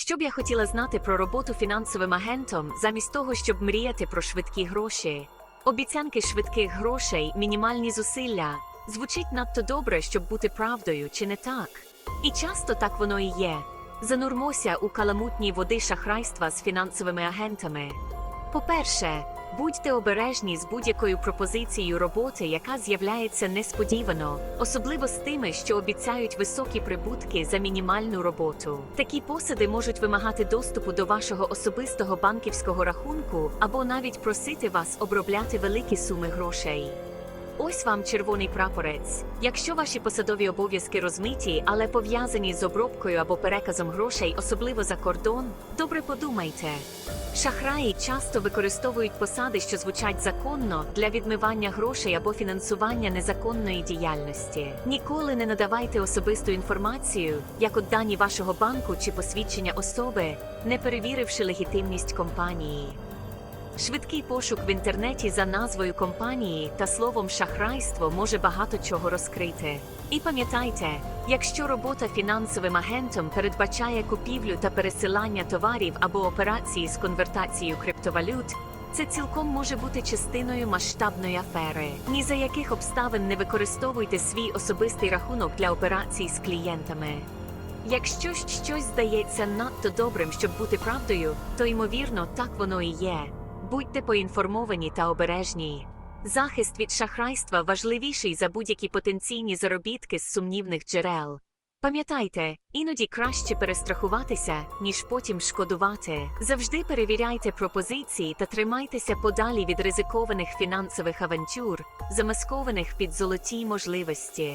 Що б я хотіла знати про роботу фінансовим агентом, замість того, щоб мріяти про швидкі гроші? Обіцянки швидких грошей, мінімальні зусилля. Звучить надто добре, щоб бути правдою, чи не так? І часто так воно і є. Занурмося у каламутній води шахрайства з фінансовими агентами. По-перше, будьте обережні з будь-якою пропозицією роботи, яка з'являється несподівано, особливо з тими, що обіцяють високі прибутки за мінімальну роботу. Такі посади можуть вимагати доступу до вашого особистого банківського рахунку або навіть просити вас обробляти великі суми грошей. Ось вам червоний прапорець. Якщо ваші посадові обов'язки розмиті, але пов'язані з обробкою або переказом грошей, особливо за кордон, добре подумайте. Шахраї часто використовують посади, що звучать законно, для відмивання грошей або фінансування незаконної діяльності. Ніколи не надавайте особисту інформацію, як от дані вашого банку чи посвідчення особи, не перевіривши легітимність компанії. Швидкий пошук в інтернеті за назвою компанії та словом шахрайство може багато чого розкрити. І пам'ятайте, якщо робота фінансовим агентом передбачає купівлю та пересилання товарів або операції з конвертацією криптовалют, це цілком може бути частиною масштабної афери. Ні за яких обставин не використовуйте свій особистий рахунок для операцій з клієнтами. Якщо щось здається надто добрим, щоб бути правдою, то ймовірно так воно і є. Будьте поінформовані та обережні. Захист від шахрайства важливіший за будь-які потенційні заробітки з сумнівних джерел. Пам'ятайте, іноді краще перестрахуватися, ніж потім шкодувати. Завжди перевіряйте пропозиції та тримайтеся подалі від ризикованих фінансових авантюр, замаскованих під золоті можливості.